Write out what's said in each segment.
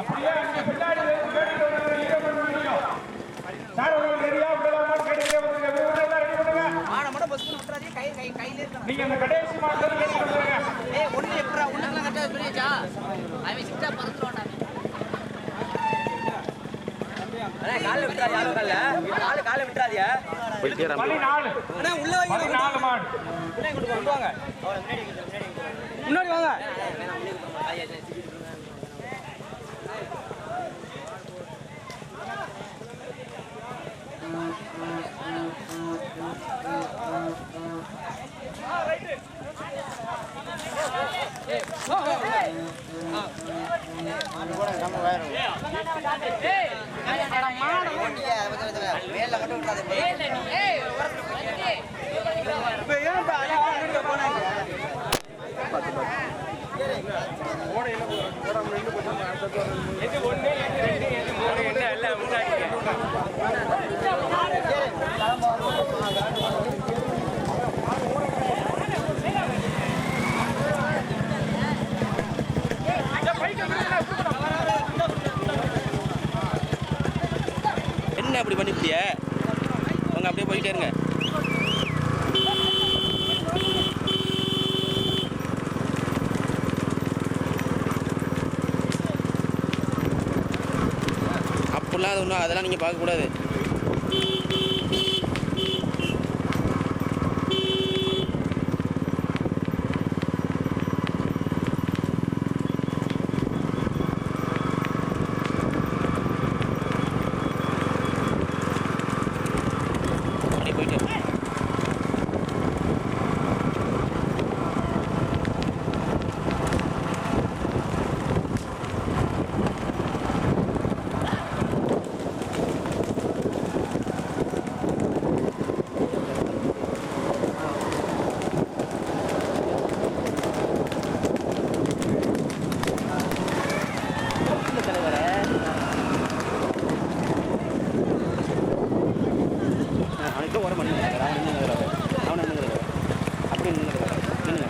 அப்படியே இங்க பின்னாடி வந்து. சார் உங்களுக்கு ரெடியா எல்லாம் ரெடி பண்ணுங்க. மட்டும் பஸ் விட்டுறாதே கை கை கையில இருக்கணும். நீங்க அந்த கடைசி கேட்டு ஏய் ஒண்ணு ஒண்ணுலாம் சொல்லியாச்சா அவன் சிட்டா பறந்துருவான்டா காலை விட்டுறாது யாரும் கால காலை காலை நாலு அண்ணா உள்ள பள்ளி நாலு மாடு. கொண்டு வாங்க. முன்னாடி முன்னாடி வாங்க மேல மட்டும் விட்டுறாதே என்ன என்ன அப்படி பண்ணிவிட்டிய அவங்க அப்படியே போயிட்டே இருங்க. அப்படிலாம் அது ஒன்றும் அதெல்லாம் நீங்கள் பார்க்கக்கூடாது அப்படியே போயிட்டே இருங்க அவனுக்கு ஓரம் பண்ணி அவன் நின்று அவனை நின்று அப்படி நின்று நின்று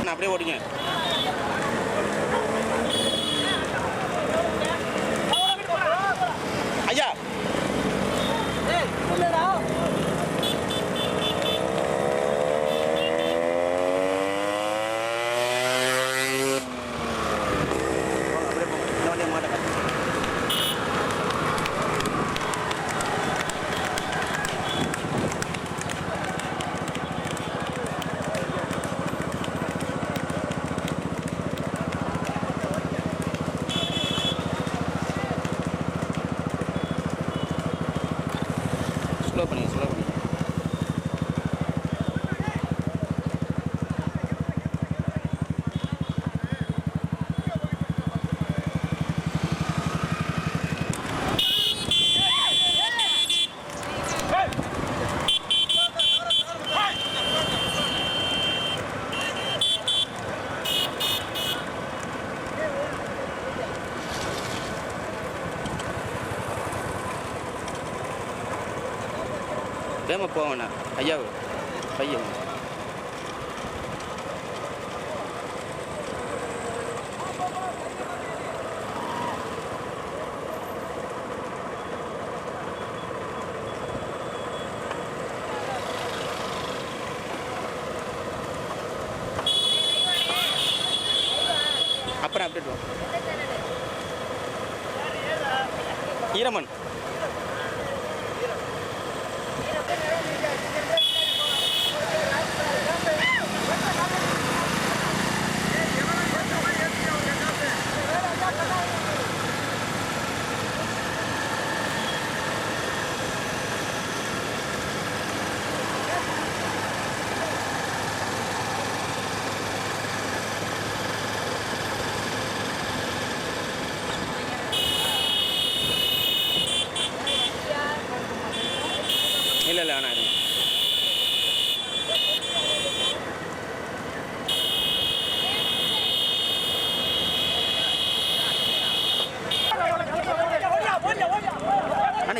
நான் அப்படியே ஓடிங்க போவேண்ணா ஐயா பையன் அப்புறம் அப்டேட்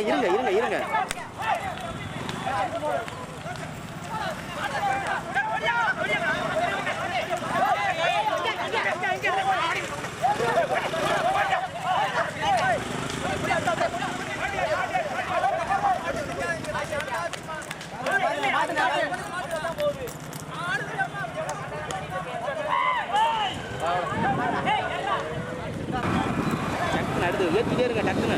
இருங்க இருங்க இருங்க. இருங்க நடந்து ஏற்றிட்டே இருங்க டக்குன்னு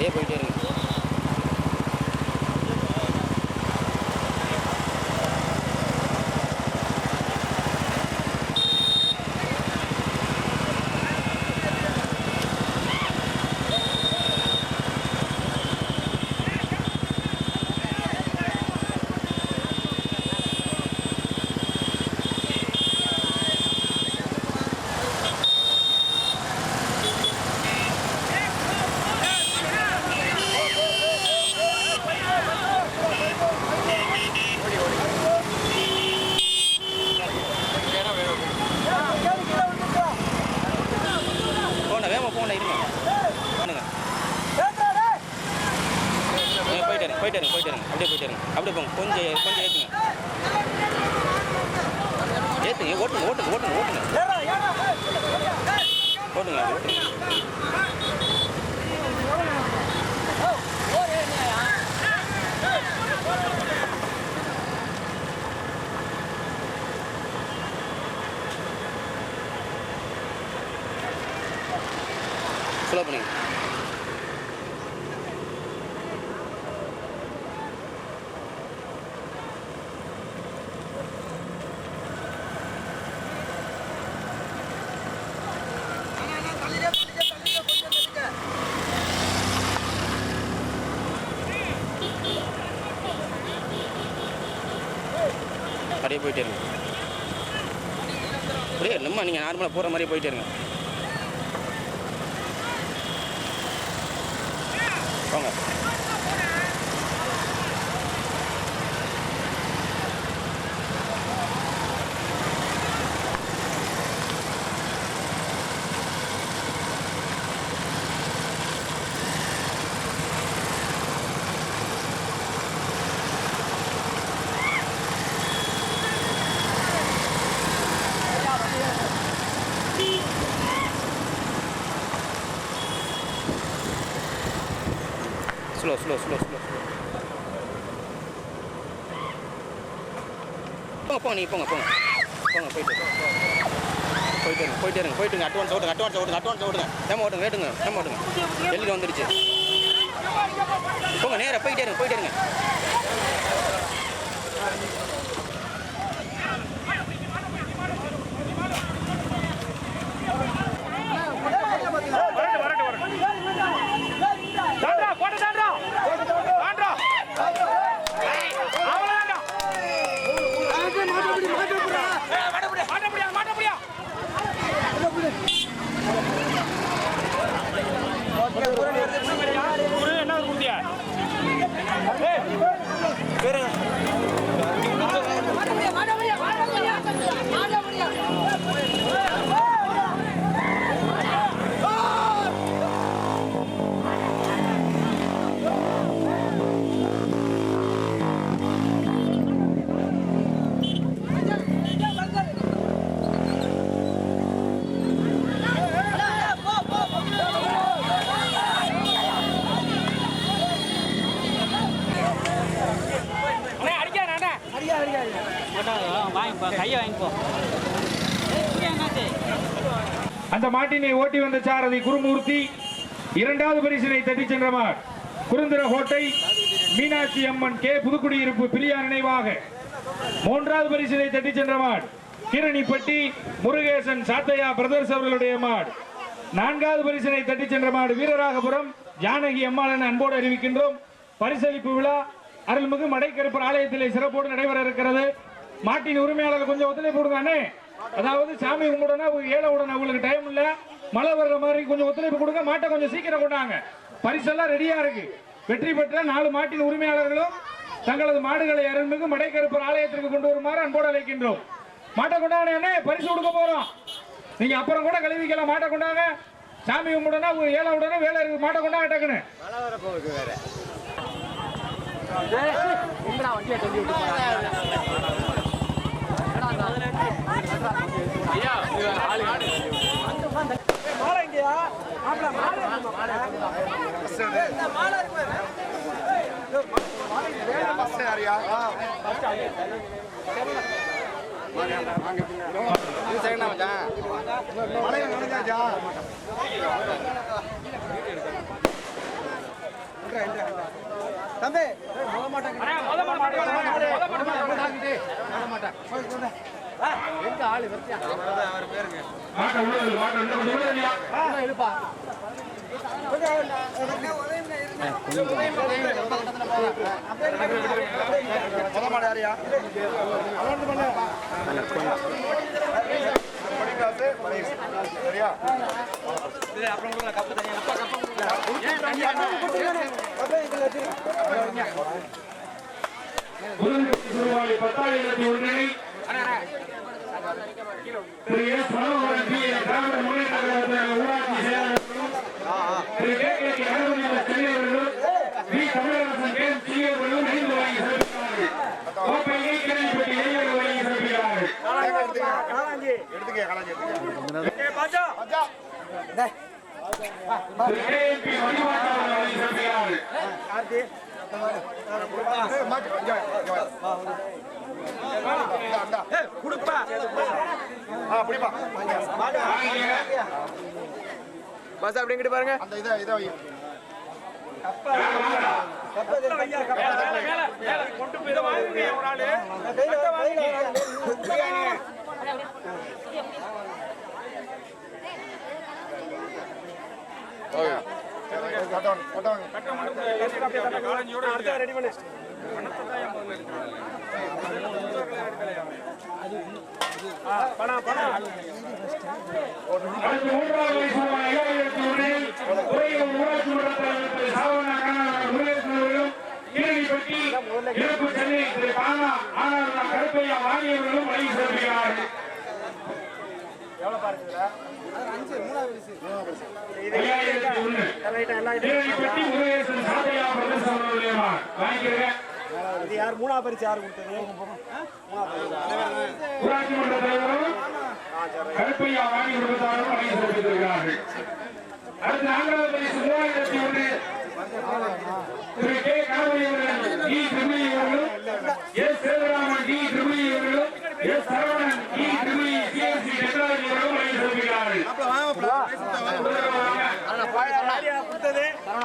Dê, bandeira. அப்படியே போயிட்டே இருங்க. அப்படியே இல்லைம்மா நீங்கள் நார்மலாக போகிற மாதிரியே போயிட்டே இருங்க. போங்க slow, slow, slow, slow. போங்க போங்க நீ போங்க போங்க போங்க போயிட்டு போயிட்டு இருங்க போயிட்டு இருங்க போயிட்டு இருங்க அட்வான்ஸ் ஓடுங்க அட்வான்ஸ் ஓடுங்க அட்வான்ஸ் ஓடுங்க நம்ம ஓடுங்க வேட்டுங்க நம்ம ஓடுங்க வெளியில் வந்துடுச்சு போங்க நேராக போயிட்டே இருங்க போயிட்டே இருங்க அந்த மாட்டினை ஓட்டி வந்த சாரதி குருமூர்த்தி இரண்டாவது பரிசினை தட்டிச் சென்ற மாட் குருந்திர கோட்டை மீனாட்சி அம்மன் கே புதுக்குடியிருப்பு பிரியா நினைவாக. மூன்றாவது பரிசினை தட்டிச் சென்ற மாட் கிரணிப்பட்டி முருகேசன் சாத்தையா பிரதர்ஸ் அவர்களுடைய மாட். நான்காவது பரிசினை தட்டிச் சென்ற மாடு வீரராகபுரம் ஜானகி அம்மாள் என அன்போடு அறிவிக்கின்றோம். பரிசளிப்பு விழா அருள்மிகு மடைக்கருப்பர் ஆலயத்திலே சிறப்போடு நடைபெற இருக்கிறது. மாட்டின் உரிமையாளர் கொஞ்சம் ஒத்துழைப்பு கொடுங்க அதாவது சாமி கும்பிடனா ஏழை உடனே உங்களுக்கு டைம் இல்ல. மழை வர்ற மாதிரி கொஞ்சம் ஒத்துழைப்பு கொடுங்க மாட்டை கொஞ்சம் சீக்கிரம் கொண்டாங்க. பரிசெல்லாம் ரெடியா இருக்கு. வெற்றி பெற்ற நாலு மாட்டின் உரிமையாளர்களும் தங்களது மாடுகளை அருள்மிகு மடைக்கருப்பர் ஆலயத்திற்கு கொண்டு வருமாறு அன்போடு அழைக்கின்றோம். மாட்டை கொண்டாங்க பரிசு கொடுக்க போறோம். நீங்க அப்புறம் கூட கழுவிக்கலாம் மாட்டை கொண்டாங்க. சாமி கும்பிடனா ஏழை உடனே வேலை இருக்கு. மாட்டை கொண்டாங்க டக்குன்னு. மலையா மாட்டை உள்ள இரு, மாட்டை உள்ள கொஞ்சம் உள்ள இருங்க. முருகன் குருவாளி பத்தாயிரத்தி ஒன்றினை திரு எஸ் மனோகரன் பி. குடுப்பா கே எம் பி மணிவாசன் அவர்கள் பாருங்க கொண்டு போய் ஒரு ஆளு ரெடி பண்ணு பணம் பணம் அடுத்து மூன்றாவது வயசு ஐயாயிரத்தி ஒன்றில் உரையும் ஊராட்சி மன்ற தலைவர் திரு சாவண்ணா கண்ணன் முருகேசன் அவர்களும் கீழடிப்பட்டி இறப்பு சென்னை திரு கானா ஆனால் கருப்பையா வாங்கியவர்களும் வழி செல்கிறார்கள் ஐயாயிரத்தி ஒன்று கீழடிப்பட்டி முருகேசன் சாத்தையா பிரதேசம் அவர்களுடைய மகன். வாங்கிக்கிறேங்க இது யார்? மூணாவது பரிசு யார் கொடுத்தது? ஊராட்சி மன்ற தலைவரும் கருப்பையா வாணி குடும்பத்தாரும் வழங்கி சிறப்பித்திருக்கிறார்கள் அடுத்து நான்காவது பரிசு மூவாயிரத்தி ஒன்று. திரு கே. கணபதி அவர்கள் டி. திருமணி அவர்களும் எஸ். சேதுராமன் டி. திருமணி அவர்களும் எஸ். சரவணன் டி. திருமணி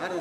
தலைவன்